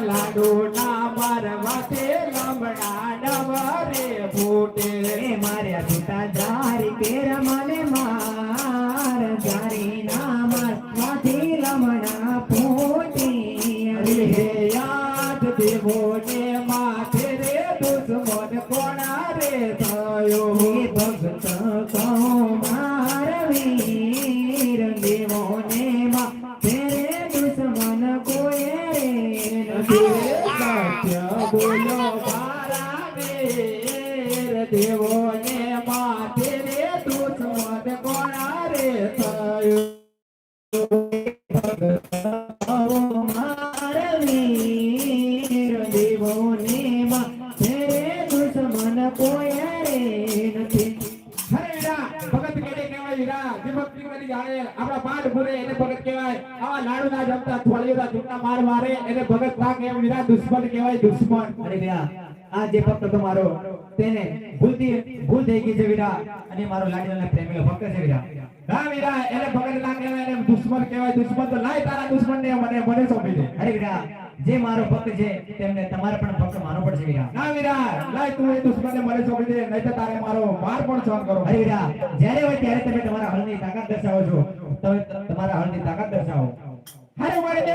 લાડો ના મારવા તે લવડા કોણા રે થયો હે ભગત જૂઠા માર મારે એને ભગત ના એમ વિરા દુશ્મન કહેવાય દુશ્મન. અરે વીરા આ જે ભક્ત તમારો તેને ભૂલતી ભૂલ થઈ ગઈ છે વિરા અને મારો લાડીલાલને પ્રેમીલો ભક્ત છે વિરા હા વિરા એને ભગત ના કહેવાય એને દુશ્મન કહેવાય. દુશ્મન તો લાય તારા દુશ્મન ને મને મને સોંપી દે. અરે વિરા જે મારો ભક્ત છે તેમને તમારે પણ ભક્ત માનો પડશે વીરા ના વીરા લાય તું એ દુશ્મન ને મને સોંપી દે નહીં તો તારે મારો માર પણ સહન કરો. અરે વીરા જ્યારે હોય ત્યારે તમે તમારા હળની તાકાત દર્શાવો છો. તમે તમારા હળની તાકાત દર્શાવો. હરે મારે વળદે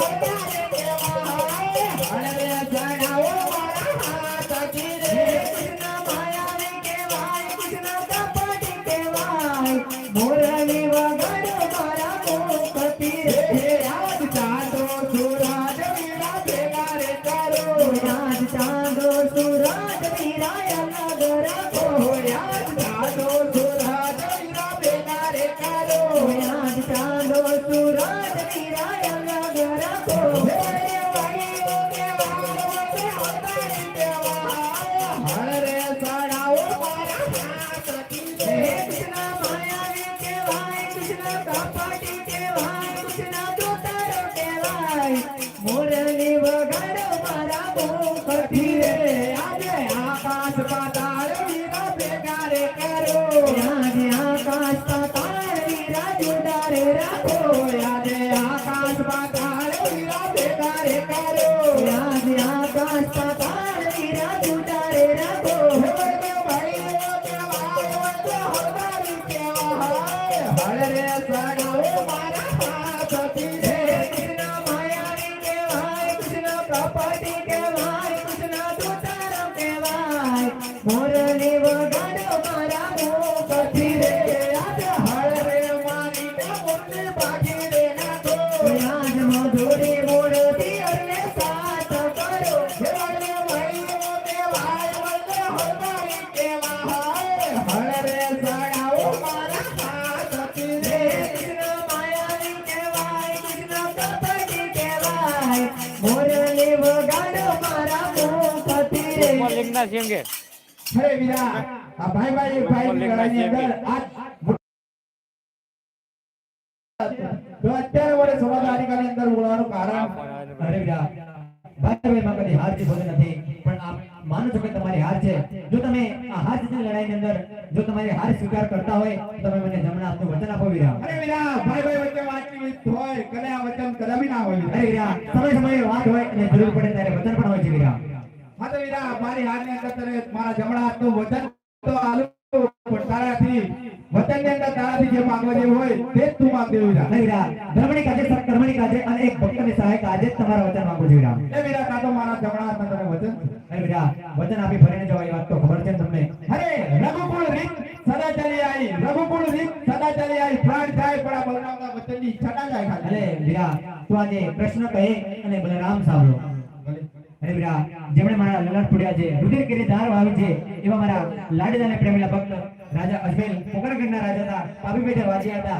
Yeah. કહેવાય હરે ચડાવો સિંગે હરે વીરા આ ભાઈ ભાઈ ભાઈ ની લડાઈની અંદર આજ તો અત્યારે વડે અંદર બોલવાનું કારણ અરે વીરા ભાઈ ભાઈ માં કદી હાર જીત હોતી નથી પણ આપ માનો છો કે તમારી હાર છે. જો તમે આ હાર જીતની લડાઈની અંદર જો તમારી હાર સ્વીકાર કરતા હોય તો તમે મને જમણા આપનું વચન આપો વીરા અરે વીરા ભાઈ ભાઈ વચ્ચે વાતચીત હોય કલે આ વચન કદાપી ના હોય અરે વીરા સમય સમયે વાત હોય અને જરૂર પડે ત્યારે વચન પણ હોય છે વીરા હા તો વીરા મારી હારની અંદર તને મારા જમણા હાથનું વચન તો આલુ પણ તારાથી વતનની અંદર તારાથી જે માંગવા જેવું હોય તે જ તું માંગ વીરા નહીં રા ધર્મણી કાજે સત્કર્મની કાજે અને એક ભક્તની સહાય કાજે તમારા વચન માંગો છું રા એ વીરા કા તો મારા જમણા હાથમાં તને વચન. નહીં વીરા વચન આપી ભરીને જવા એ વાત તો ખબર છે તમને? અરે રઘુકુળ રીત સદા ચાલી આવી રઘુકુળ રીત સદા ચાલી આવી. પ્રાણ જાય પણ આ બલરામના વચનની છટા જાય અરે વીરા તું આજે કૃષ્ણ કહે અને બલરામ સાંભળો. અરે જેમણે મારા લલાટ પડ્યા છે રુધિર કરી ધાર વાવી છે, એવા મારા લાડીલા અને પ્રેમીલા ભક્ત રાજા અજમેર પોકરગઢના રાજા હતા પાપી પેટે વાજ્યા હતા.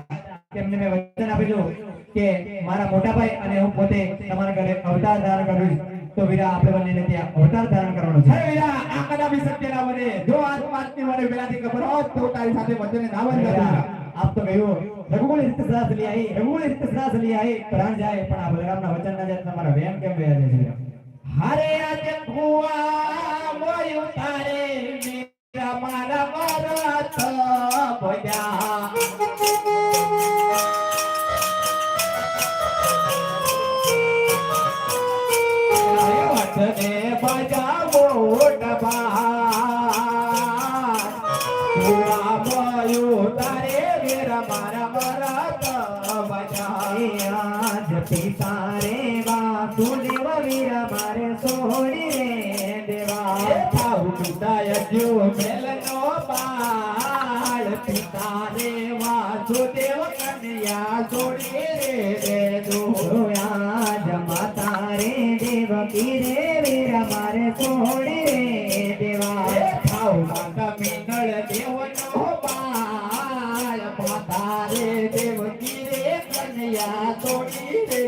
તેમને મેં વચન આપેલું કે મારા મોટા અને હું પોતે તમારા ઘરે અવતાર ધારણ કરું તો વીરા આપણે બંનેને ત્યાં અવતાર ધારણ કરવાનો છે. વીરા આ કદાપી સત્ય ના બને. જો આ વાતની મને પહેલાથી ખબર હોત તો તારી સાથે વચને ના વીરા. આપ તો કહ્યું, રઘુકુળ રીત લઈ આવી, રઘુકુળ રીત લઈ આવી, પ્રાણ જાય. પણ આ બલરામના વચન ના જાય તમારા વેમ કેમ વ્યા જાય છે? હરે આજ કુવા મોયું તારે મીરા મારા વરત ભજ્યા વચને દેવા પિતાય જો મેલનો બાળ પિતા રે વાસુદેવ કન્યા જોડી રે રે દોયા આજ માતા રે દેવકી રે વીર મારે છોડી રે દેવા. ભાવ માતા મીનળ દેવનો બાળ માતા રે દેવકી રે કન્યા છોડી રે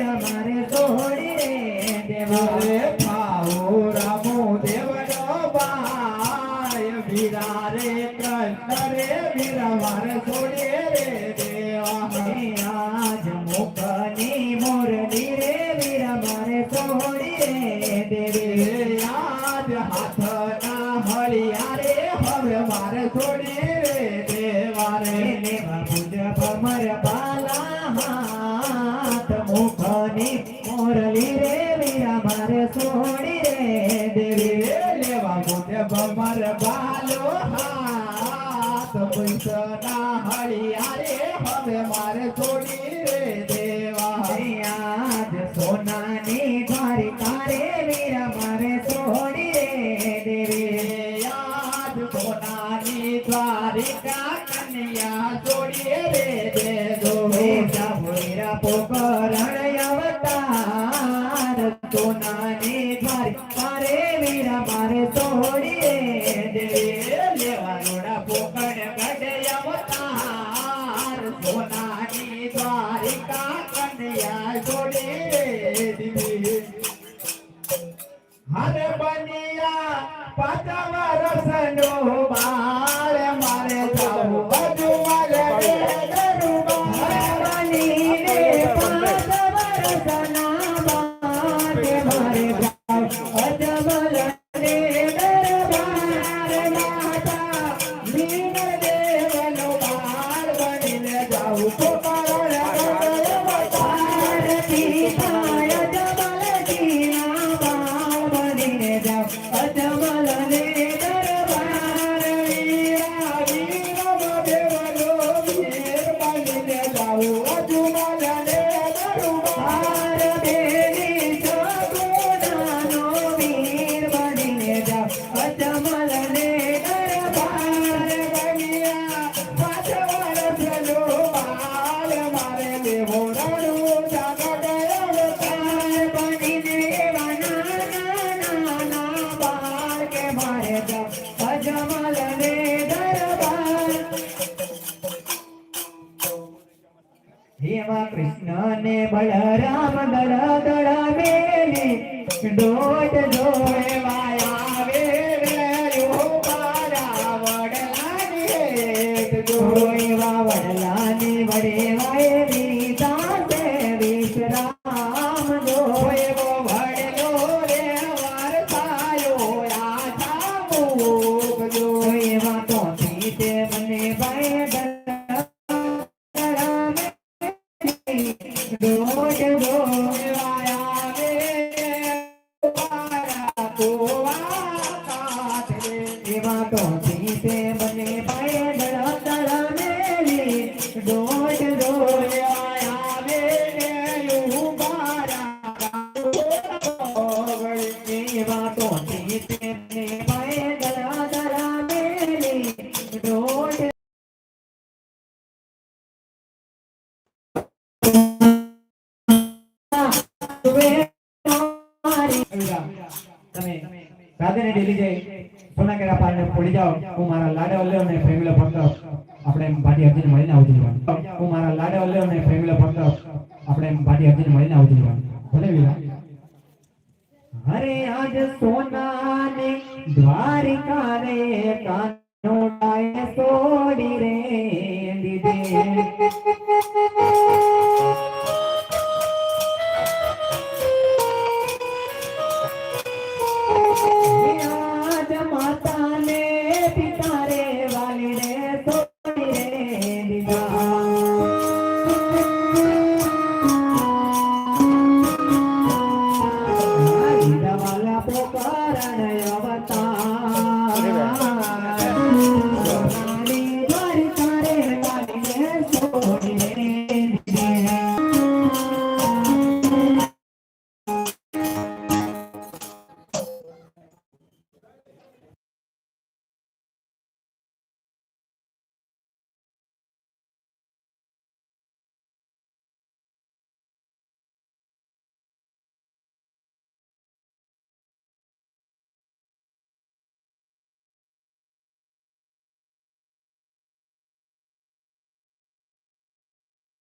વીર મારે સોડી રે દેવા રે ભાવો રામો દેવનો બાય વીરા રે કૃષ્ણ રે વીરા મારે છોડી રે દેવા આજ મુખની મોરલી રે વીર મારે સોડી રે. દેવી આજ હાથના હળિયા રે હવે મારે છોડી રે દેવા સોનાની દ્વારિકા રે વીર મારે સોડી રે. દેવી યાદ સોનાની દ્વારિકા કન્યા છોડી રે દેજો વીરા પોકરણ અવતાર સોનાની દ્વારિકા રે વીર મારે સોડી રે. દેવી લેવા રોડા પોકળ ગઢ બનીને દોટ જોડે વાયા વે વેયો મારા વડલાની જોઈ વાવડલાની વડે વાયરી રાધેને જઈ, સોના કેરા પારને પડી જાઓ, હું મારા લાડે ઓલ્યો ને પ્રેમીલો ભક્ત, આપણે ભાટી અર્જુન મળીને આવજો હું મારા લાડે ઓલ્યો ને પ્રેમીલો ભક્ત, આપણે ભાટી અર્જુન મળીને આવજો છું ભલે વિલા અરે આજ સોનાની દ્વારિકા રે કાનોડાય સોડી રે દીધે